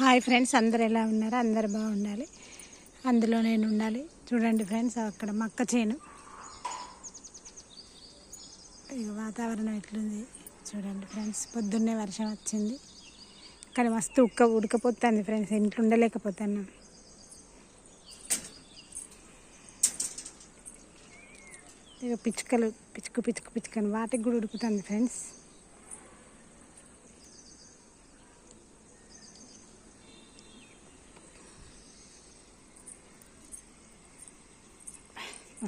Hi friends అందరు ఎలా ఉన్నారు? అందరు బాగుండాలి. అందులో నేను ఉండాలి. చూడండి ఫ్రెండ్స్ అక్కడ మక్క చేను. ఇక వాతావరణం ఎట్లుంది? చూడండి ఫ్రెండ్స్ పొద్దున్నే వర్షం వచ్చింది. కానీ మస్తు ఉక్క ఉడకపోతుంది ఫ్రెండ్స్ ఇంట్లో ఉండలేకపోతున్నాం. ఇక పిచ్చుకలు పిచ్చుకు పిచ్చుకు పిచ్చుకని వాటికి కూడా ఉడుకుతుంది ఫ్రెండ్స్.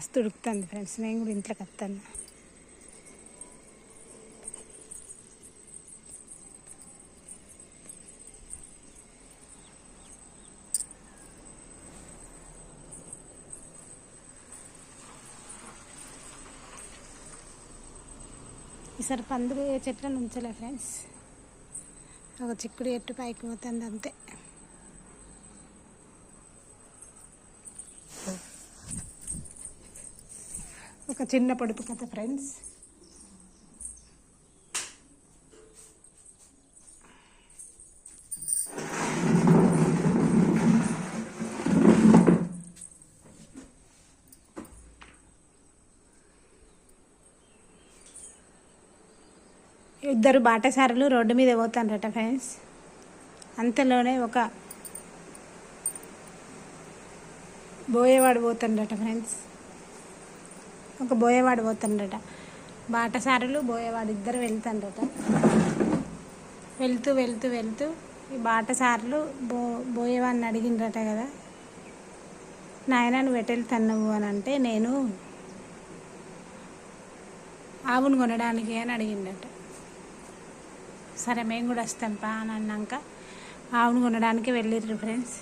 మస్తు ఉడుకుతుంది ఫ్రెండ్స్. నేను కూడా ఇంట్లోకి వస్తాను ఈసారి పందులు ఏ చెట్లను ఉంచలే ఫ్రెండ్స్. ఒక చిక్కుడు ఎట్టు పైకి పోతుంది అంతే. ఒక చిన్న పొడుపు కథ ఫ్రెండ్స్ ఇద్దరు బాటసారులు రోడ్డు మీద పోతారట ఫ్రెండ్స్ అంతలోనే ఒక బోయేవాడు పోతుండట ఫ్రెండ్స్ ఒక బోయేవాడు పోతుండట. బాటసారులు బోయేవాడు ఇద్దరు వెళ్తుండట. వెళ్తూ వెళ్తూ వెళ్తూ ఈ బాటసారులు బో బోయేవాడిని అడిగిండ్రట కదా. నాయన నువ్వు ఎటు అని అంటే నేను ఆవును కొనడానికి అని అడిగిండట. సరే మేము కూడా వస్తాం పా అని అన్నాక ఆవును కొనడానికి వెళ్ళిర్రు ఫ్రెండ్స్.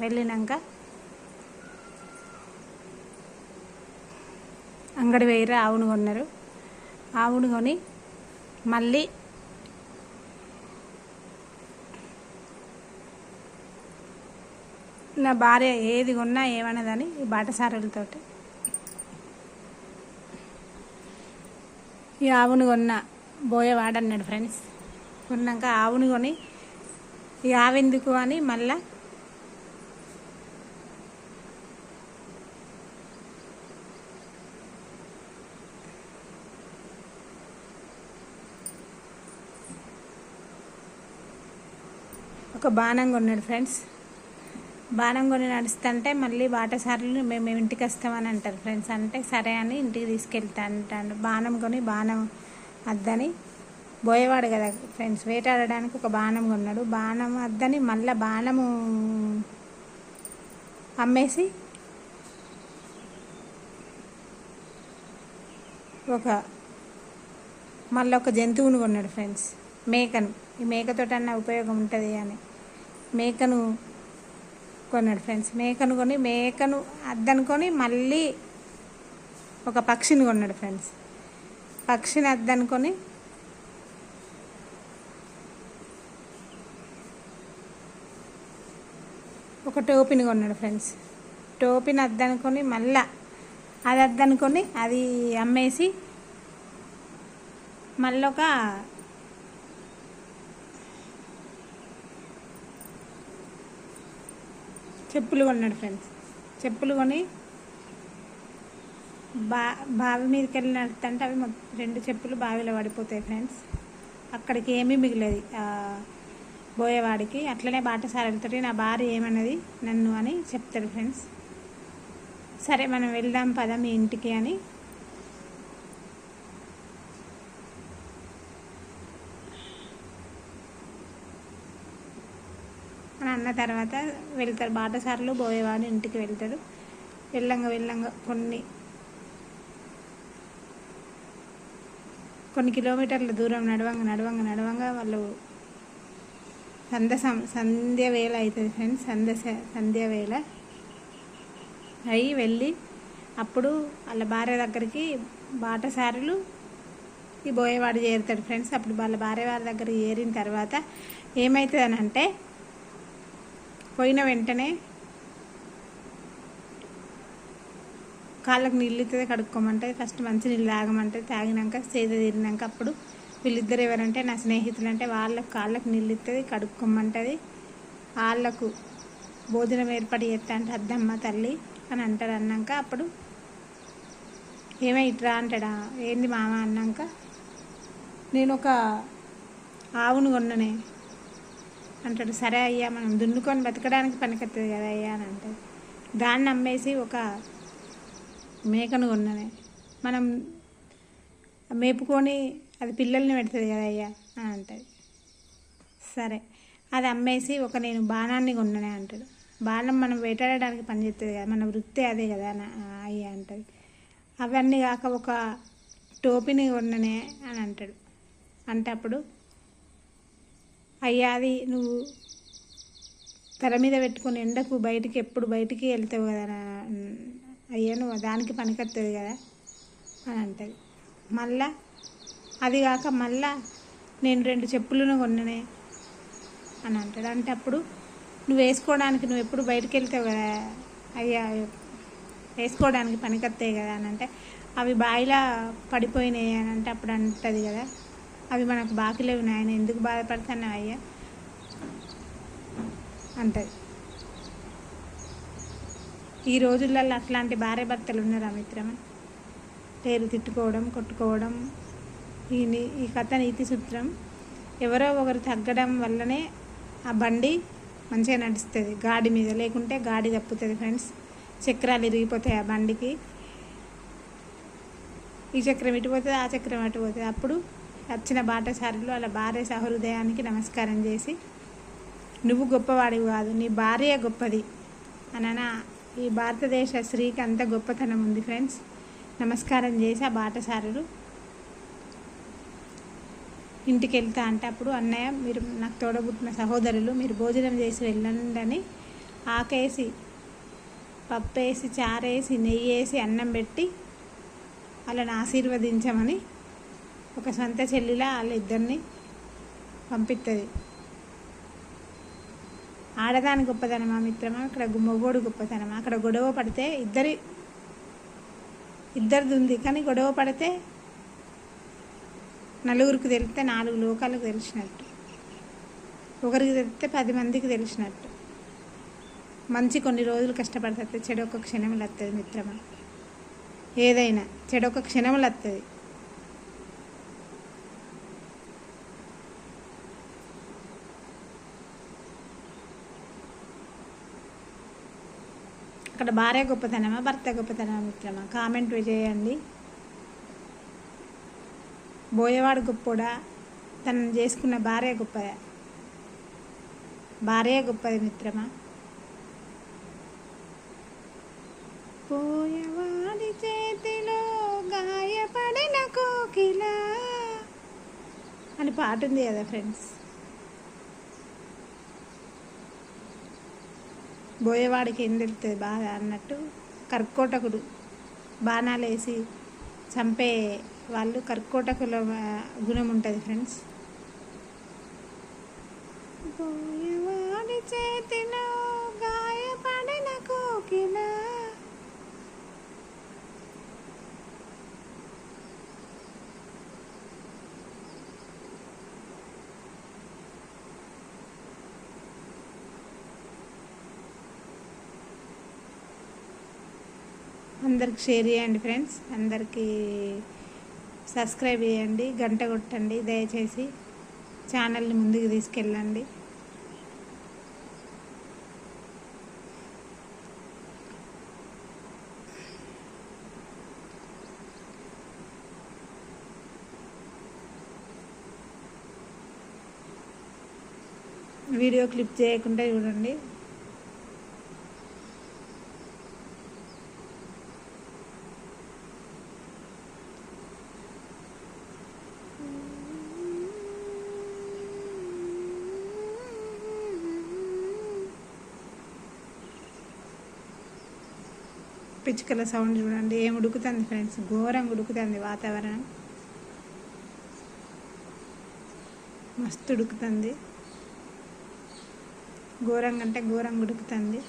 వెళ్ళినాక అంగడి వేయరు ఆవును కొన్నారు. ఆవును కొని మళ్ళీ నా భార్య ఏది కొన్నా ఏమన్నదని ఈ బాటసారులతోటి. ఈ ఆవును కొన్న బోయవాడన్నాడు ఫ్రెండ్స్. కొన్నాక ఆవును కొని ఈ ఆవెందుకు అని మళ్ళా ఒక బాణం కొన్నాడు ఫ్రెండ్స్. బాణం కొని నడుస్తుంటే మళ్ళీ బాటసార్లు మేము మేము ఇంటికి వస్తామని అంటారు ఫ్రెండ్స్. అంటే సరే అని ఇంటికి తీసుకెళ్తా అంటాడు. బాణం కొని బాణం అద్దని బోయేవాడు కదా ఫ్రెండ్స్. వేటాడడానికి ఒక బాణం కొన్నాడు. బాణం అద్దని మళ్ళీ బాణము అమ్మేసి ఒక మళ్ళీ ఒక జంతువును కొన్నాడు ఫ్రెండ్స్. మేకను. ఈ మేకతోటన్నా ఉపయోగం ఉంటుంది అని. మేకను కొన్నాడు ఫ్రెండ్స్. మేకను కొని మేకను అద్దనుకొని మళ్ళీ ఒక పక్షిని కొన్నాడు ఫ్రెండ్స్. పక్షిని అద్దనుకొని ఒక టోపీని కొన్నాడు ఫ్రెండ్స్. టోపీని అద్దనుకొని మళ్ళా అది అద్దనుకొని అది అమ్మేసి మళ్ళీ ఒక చెప్పులు కొన్నాడు ఫ్రెండ్స్. చెప్పులు కొని బా బావి మీదకి వెళ్ళి నడుతుంటే అవి రెండు చెప్పులు బావిలో పడిపోతాయి ఫ్రెండ్స్. అక్కడికి ఏమీ మిగిలేదు. పోయేవాడికి అట్లనే బాటసారులతో నా భార్య ఏమన్నది? నన్ను అని చెప్తాడు ఫ్రెండ్స్. సరే మనం వెళ్దాం పద మీ ఇంటికి అని అన్న తర్వాత వెళ్తారు. బాటసార్లు పోయేవాడు ఇంటికి వెళ్తాడు వెళ్ళంగా వెళ్ళంగా కొన్ని కొన్ని కిలోమీటర్ల దూరం నడవంగా నడవంగా నడవంగా వాళ్ళు సంధ్య సంధ్య వేళ అవుతుంది ఫ్రెండ్స్ సంధ్య సంధ్య వేళ అయి వెళ్ళి అప్పుడు వాళ్ళ భార్య దగ్గరికి బాటసారులు ఈ బోయేవాడు చేరుతాడు ఫ్రెండ్స్ అప్పుడు వాళ్ళ భార్య వారి దగ్గర చేరిన తర్వాత ఏమవుతుంది అని అంటే పోయిన వెంటనే కాళ్ళకు నీళ్ళు ఇస్తే కడుక్కోమంటే ఫస్ట్ మంచి నీళ్ళు తాగమంటే తాగినాక సేద తీరినాక అప్పుడు వీళ్ళిద్దరు ఎవరంటే నా స్నేహితులు అంటే వాళ్ళకు కాళ్ళకు నీళ్ళు ఇస్తుంది కడుక్కోమంటుంది. వాళ్ళకు భోజనం ఏర్పాటు చేస్తా అంటే అద్దమ్మ తల్లి అని అంటాడు అన్నాక అప్పుడు ఏమై ఇట్రా అంటాడా. ఏంది మామ అన్నాక నేను ఒక ఆవును కొన్ననే. అంటాడు సరే అయ్యా మనం దున్నుకొని బతకడానికి పనికొస్తుంది కదా అయ్యా అని అంటాడు. దాన్ని అమ్మేసి ఒక మేకను కొన్నది. మనం మేపుకొని అది పిల్లల్ని పెడుతుంది కదా అయ్యా అని అంటుంది సరే అది అమ్మేసి ఒక నేను బాణాన్ని కొన్ననే అంటాడు. బాణం మనం వేటాడడానికి పనిచేస్తుంది కదా మన వృత్తి అదే కదా అయ్యా అంటది అవన్నీ కాక ఒక టోపీని కొన్ననే అని అంటాడు. అంటే అప్పుడు అయ్యా అది నువ్వు తెర మీద పెట్టుకుని ఎండకు బయటికి ఎప్పుడు బయటికి వెళ్తావు కదా అయ్యా నువ్వు దానికి పనికొస్తుంది కదా అని అంటది. మళ్ళా అది కాక మళ్ళా నేను రెండు చెప్పులను కొన్ననే అని అంటాడు అంటే అప్పుడు నువ్వు వేసుకోవడానికి నువ్వు ఎప్పుడు బయటికి వెళ్తావు కదా? అయ్యా వేసుకోవడానికి పనికొస్తాయి కదా అని అంటే అవి బాయిలా పడిపోయినాయి అని అంటే అప్పుడు అంటది కదా. అవి మనకు బాకీ లేవు నాయన ఎందుకు బాధపడుతున్నావు అయ్యా? అంటది ఈ రోజులలో అట్లాంటి భార్య భర్తలు ఉన్నారా మిత్రమా? పేరు తిట్టుకోవడం కొట్టుకోవడం ఈ నీ- ఈ కథ నీతి సూత్రం ఎవరో ఒకరు తగ్గడం వల్లనే ఆ బండి మంచిగా నడుస్తుంది. గాడి మీద లేకుంటే గాడి తప్పుతుంది ఫ్రెండ్స్ చక్రాలు ఇరిగిపోతాయి ఆ బండికి. ఈ చక్రం ఇటు పోతుంది ఆ చక్రం అటు పోతుంది. అప్పుడు వచ్చిన బాటసారులు అలా భార్య సహృదయానికి నమస్కారం చేసి నువ్వు గొప్పవాడివి కాదు నీ భార్య గొప్పది. అనన ఈ భారతదేశ స్త్రీకి అంత గొప్పతనం ఉంది ఫ్రెండ్స్. నమస్కారం చేసి ఆ బాటసారులు ఇంటికి వెళ్తా అంటే అప్పుడు అన్నయ్య మీరు నాకు తోడబుట్టిన సహోదరులు మీరు భోజనం చేసి వెళ్ళండి అని ఆకేసి పప్పేసి చారేసి నెయ్యి వేసి అన్నం పెట్టి వాళ్ళని ఆశీర్వదించమని ఒక సొంత చెల్లిలా వాళ్ళిద్దరిని పంపిస్తుంది ఆడదాని గొప్పతనమా మిత్రమా? అక్కడ మొగోడు గొప్పతనమా? అక్కడ గొడవ పడితే ఇద్దరి ఇద్దరిది ఉంది కానీ గొడవ పడితే నలుగురికి తెలిస్తే నాలుగు లోకాలకు తెలిసినట్టు. ఒకరికి తెలిస్తే పది మందికి తెలిసినట్టు. మంచి కొన్ని రోజులు కష్టపడుతుంది. చెడు ఒక క్షణములు వస్తుంది మిత్రమా. ఏదైనా చెడు ఒక క్షణములు వస్తుంది అక్కడ భార్య గొప్పతనమా భర్త గొప్పతనమా మిత్రమా? కామెంట్ చేయండి. బోయవాడు గొప్పోడా? తనను చేసుకున్న భార్య గొప్పదా? భార్య గొప్పది మిత్రమా? పోయవాడి చేతిలో గాయపడిన కోకిల అని పాట ఉంది కదా ఫ్రెండ్స్ బోయేవాడికి ఏం తెలుస్తుంది? బాధ అన్నట్టు కర్కోటకుడు. బాణాలు వేసి చంపే వాళ్ళు కర్కోటకుల గుణం ఉంటుంది ఫ్రెండ్స్ బోయేవాడి చేతిలో గాయపడిన కోకిల అందరికి షేర్ చేయండి ఫ్రెండ్స్ అందరికీ సబ్స్క్రైబ్ చేయండి గంట కొట్టండి. దయచేసి ఛానల్ని ముందుకు తీసుకెళ్ళండి. వీడియో క్లిప్ చేయకుండా చూడండి. పిచ్చుకల సౌండ్ చూడండి. ఏం ఉడుకుతుంది ఫ్రెండ్స్ ఘోరంగా ఉడుకుతుంది వాతావరణం. మస్తు ఉడుకుతుంది. ఘోరంగా అంటే ఘోరంగా ఉడుకుతుంది.